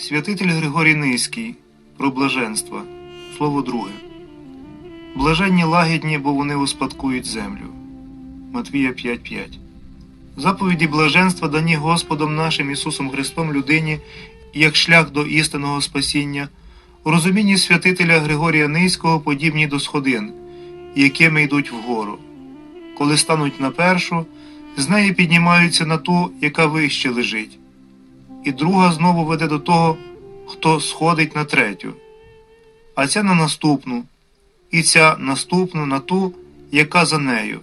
Святитель Григорій Низький про блаженства. Слово друге. Блаженні лагідні, бо вони успадкують землю. Матвія 5.5. Заповіді блаженства дані Господом нашим Ісусом Христом людині як шлях до істинного спасіння, у розумінні святителя Григорія Низького подібні до сходин, якими йдуть вгору. Коли стануть на першу, з неї піднімаються на ту, яка вище лежить і друга знову веде до того, хто сходить на третю, а ця на наступну, і ця наступну на ту, яка за нею.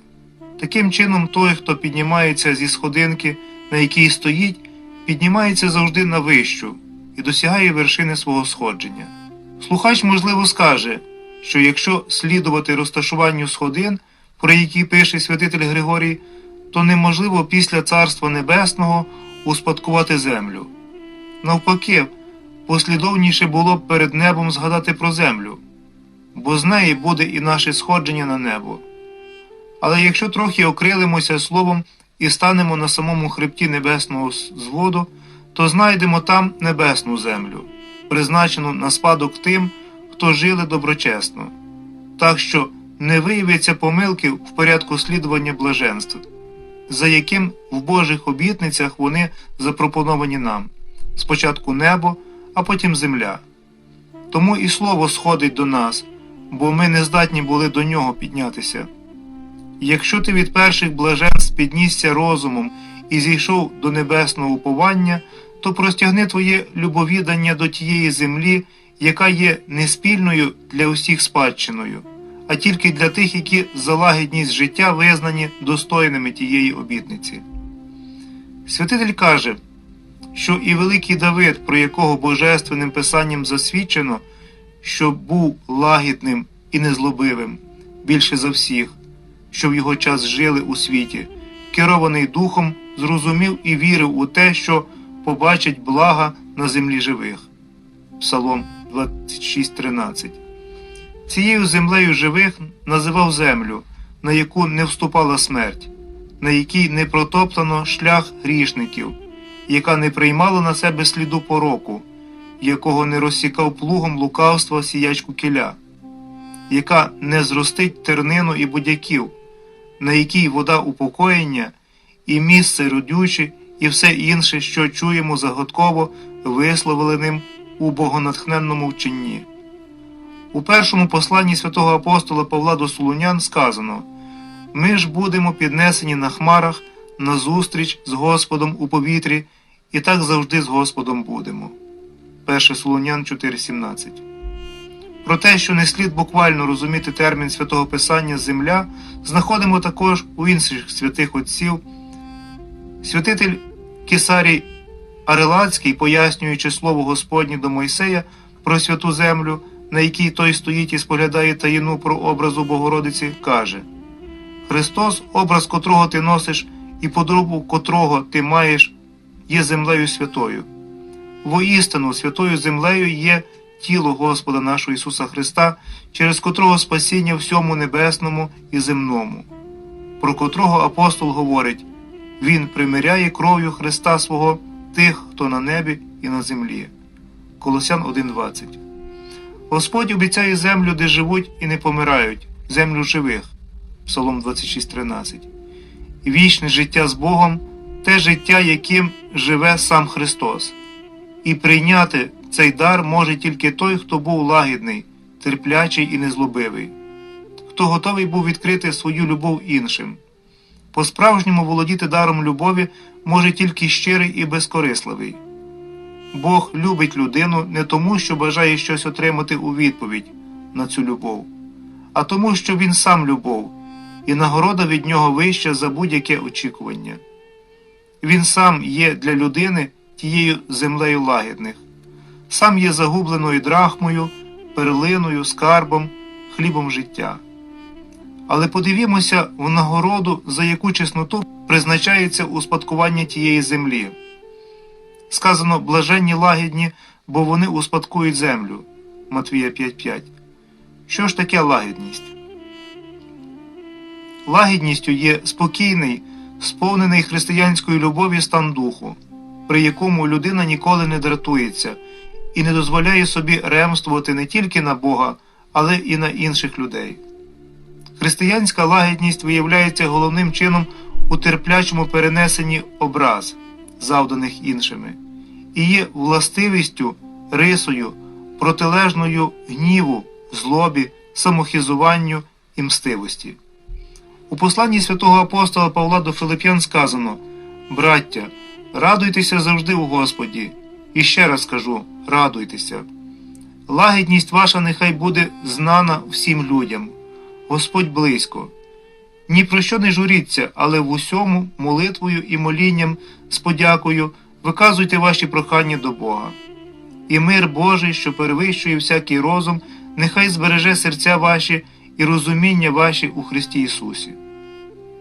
Таким чином, той, хто піднімається зі сходинки, на якій стоїть, піднімається завжди на вищу і досягає вершини свого сходження. Слухач, можливо, скаже, що якщо слідувати розташуванню сходин, про які пише святитель Григорій, то неможливо після Царства Небесного успадкувати землю. Навпаки, послідовніше було б перед небом згадати про землю, бо з неї буде і наше сходження на небо. Але якщо трохи окрилимося словом і станемо на самому хребті небесного зводу, то знайдемо там небесну землю, призначену на спадок тим, хто жили доброчесно, так що не виявиться помилки в порядку слідування блаженств за яким в Божих обітницях вони запропоновані нам спочатку небо, а потім земля. Тому і слово сходить до нас, бо ми не здатні були до нього піднятися. Якщо ти від перших блаженств піднісся розумом і зійшов до небесного уповання, то простягни твоє любовідання до тієї землі, яка є неспільною для усіх спадщиною а тільки для тих, які за лагідність життя визнані достойними тієї обітниці. Святитель каже, що і великий Давид, про якого божественним писанням засвідчено, що був лагідним і незлобивим більше за всіх, що в його час жили у світі, керований духом, зрозумів і вірив у те, що побачить блага на землі живих. Псалом 26.13 Цією землею живих називав землю, на яку не вступала смерть, на якій не протоптано шлях грішників, яка не приймала на себе сліду пороку, якого не розсікав плугом лукавства сіячку кіля, яка не зростить тернину і будяків, на якій вода упокоєння, і місце родюче, і все інше, що чуємо загадково висловленим у богонатхненному вченні. У першому посланні святого апостола Павла до Солунян сказано Ми ж будемо піднесені на хмарах на зустріч з Господом у повітрі, і так завжди з Господом будемо. 1 Солунян 4,17 Про те, що не слід буквально розуміти термін святого Писання Земля, знаходимо також у інших святих отців. Святитель Кесарій Арелацький, пояснюючи слово Господнє до Мойсея про святу землю на якій той стоїть і споглядає таїну про образу Богородиці, каже Христос, образ котрого ти носиш і подробу котрого ти маєш, є землею святою. Воістину, святою землею є тіло Господа нашого Ісуса Христа, через котрого спасіння всьому небесному і земному, про котрого апостол говорить Він примиряє кров'ю Христа свого тих, хто на небі і на землі. Колосян 1.20 Господь обіцяє землю, де живуть і не помирають, землю живих. Псалом 26.13. Вічне життя з Богом те життя, яким живе сам Христос. І прийняти цей дар може тільки той, хто був лагідний, терплячий і незлобивий, хто готовий був відкрити свою любов іншим. По-справжньому володіти даром любові може тільки щирий і безкорисливий. Бог любить людину не тому, що бажає щось отримати у відповідь на цю любов, а тому, що він сам любов, і нагорода від нього вища за будь-яке очікування. Він сам є для людини тією землею лагідних, сам є загубленою драхмою, перлиною, скарбом, хлібом життя. Але подивімося в нагороду, за яку чесноту призначається успадкування тієї землі. Сказано блаженні лагідні, бо вони успадкують землю. Матвія 5.5. Що ж таке лагідність? Лагідністю є спокійний, сповнений християнської любові стан духу. при якому людина ніколи не дратується і не дозволяє собі ремствувати не тільки на Бога, але і на інших людей. Християнська лагідність виявляється головним чином у терплячому перенесенні образ, завданих іншими, і є властивістю, рисою, протилежною гніву, злобі, самохизуванню і мстивості. У посланні святого апостола Павла до Филип'ян сказано Браття, радуйтеся завжди у Господі, і ще раз кажу радуйтеся. Лагідність ваша нехай буде знана всім людям. Господь близько. Ні про що не журіться, але в усьому молитвою і молінням з подякою виказуйте ваші прохання до Бога. І мир Божий, що перевищує всякий розум, нехай збереже серця ваші і розуміння ваші у Христі Ісусі.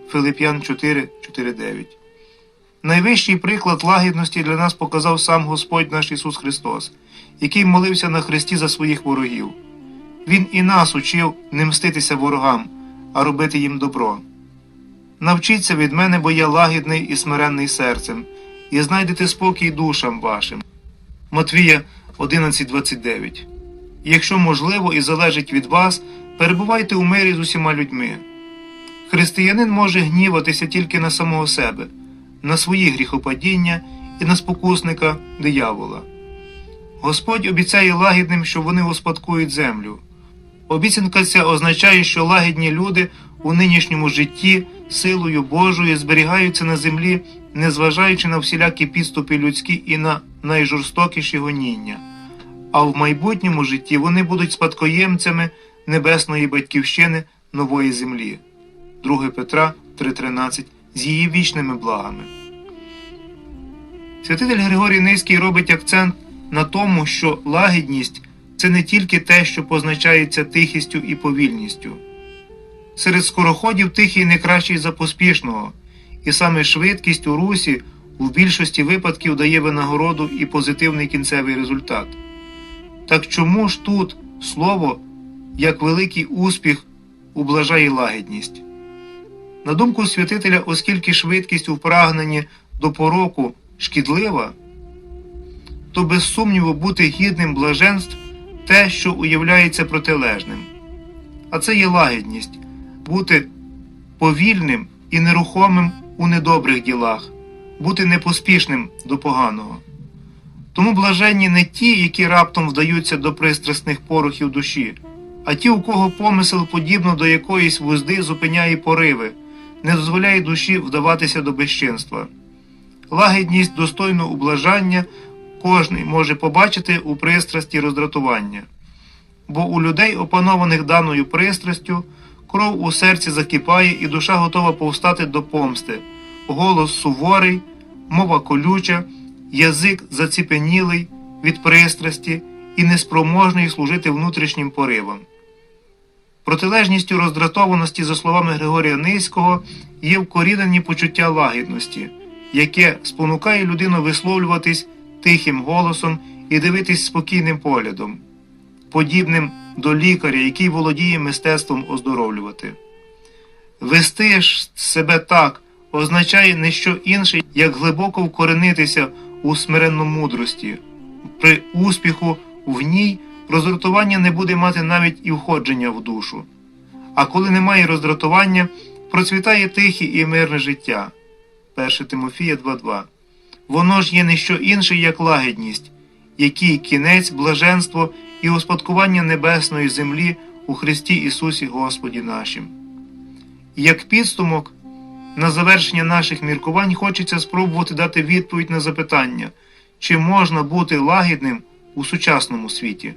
Филип'ян 4, 4, 9 Найвищий приклад лагідності для нас показав сам Господь наш Ісус Христос, який молився на Христі за своїх ворогів. Він і нас учив не мститися ворогам, а робити їм добро. Навчіться від мене, бо я лагідний і смиренний серцем, і знайдете спокій душам вашим. Матвія 11.29 Якщо можливо і залежить від вас, перебувайте у мирі з усіма людьми. Християнин може гніватися тільки на самого себе, на свої гріхопадіння і на спокусника диявола. Господь обіцяє лагідним, що вони успадкують землю. Обіцянка ця означає, що лагідні люди у нинішньому житті силою Божою зберігаються на землі, незважаючи на всілякі підступи людські і на найжорстокіші гоніння. А в майбутньому житті вони будуть спадкоємцями небесної батьківщини нової землі. 2 Петра 3.13 з її вічними благами. Святитель Григорій Низький робить акцент на тому, що лагідність це не тільки те, що позначається тихістю і повільністю. Серед скороходів тихий не кращий за поспішного, і саме швидкість у русі в більшості випадків дає винагороду і позитивний кінцевий результат. Так чому ж тут слово, як великий успіх, ублажає лагідність? На думку святителя, оскільки швидкість у прагненні до пороку шкідлива, то без сумніву бути гідним блаженств те, що уявляється протилежним. А це є лагідність бути повільним і нерухомим у недобрих ділах, бути непоспішним до поганого. Тому блаженні не ті, які раптом вдаються до пристрасних порухів душі, а ті, у кого помисел подібно до якоїсь вузди зупиняє пориви, не дозволяє душі вдаватися до безчинства. Лагідність достойну ублажання кожний може побачити у пристрасті роздратування. Бо у людей, опанованих даною пристрастю, кров у серці закипає і душа готова повстати до помсти, голос суворий, мова колюча, язик заціпенілий від пристрасті і неспроможний служити внутрішнім поривам. Протилежністю роздратованості, за словами Григорія Низького, є вкорінені почуття лагідності, яке спонукає людину висловлюватись тихим голосом і дивитись спокійним поглядом, подібним до лікаря, який володіє мистецтвом оздоровлювати. Вести ж себе так означає не що інше, як глибоко вкоренитися у смиренно-мудрості. При успіху в ній роздратування не буде мати навіть і входження в душу. А коли немає роздратування, процвітає тихе і мирне життя. 1 Тимофія 2.2 Воно ж є не що інше, як лагідність, який кінець, блаженство і успадкування небесної землі у Христі Ісусі Господі нашим. Як підстумок, на завершення наших міркувань хочеться спробувати дати відповідь на запитання, чи можна бути лагідним у сучасному світі,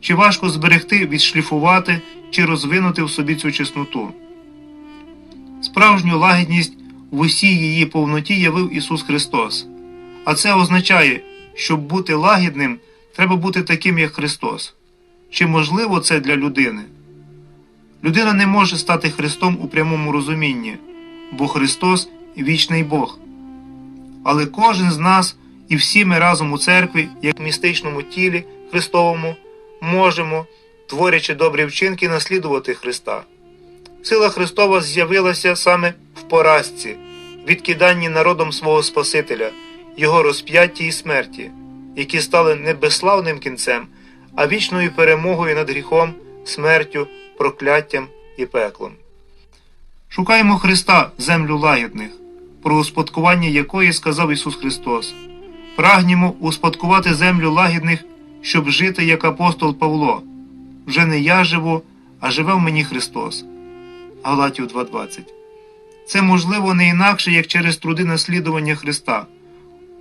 чи важко зберегти, відшліфувати чи розвинути в собі цю чесноту. Справжню лагідність в усій її повноті явив Ісус Христос. А це означає, щоб бути лагідним, треба бути таким, як Христос. Чи можливо це для людини? Людина не може стати Христом у прямому розумінні, бо Христос вічний Бог. Але кожен з нас і всі ми разом у церкві, як в містичному тілі Христовому, можемо, творячи добрі вчинки, наслідувати Христа. Сила Христова з'явилася саме поразці, відкиданні народом свого Спасителя, Його розп'ятті і смерті, які стали не безславним кінцем, а вічною перемогою над гріхом, смертю, прокляттям і пеклом. Шукаємо Христа, землю лагідних, про успадкування якої сказав Ісус Христос. Прагнімо успадкувати землю лагідних, щоб жити як апостол Павло. Вже не я живу, а живе в мені Христос. Галатів 2.20 Це можливо не інакше, як через труди наслідування Христа,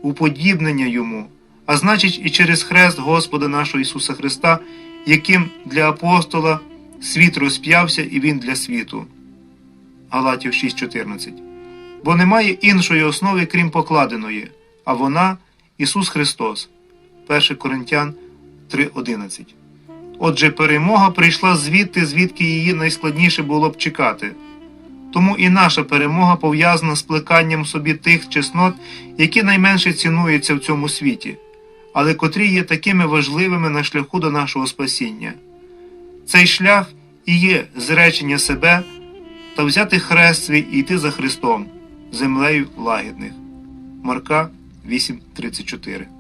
уподібнення Йому, а значить і через хрест Господа нашого Ісуса Христа, яким для апостола світ розп'явся і Він для світу. Галатів 6.14 Бо немає іншої основи, крім покладеної, а вона Ісус Христос. 1 Коринтян 3.11 Отже, перемога прийшла звідти, звідки її найскладніше було б чекати. Тому і наша перемога пов'язана з плеканням собі тих чеснот, які найменше цінуються в цьому світі, але котрі є такими важливими на шляху до нашого спасіння. Цей шлях і є зречення себе та взяти хрест свій і йти за Христом, землею лагідних. Марка 8.34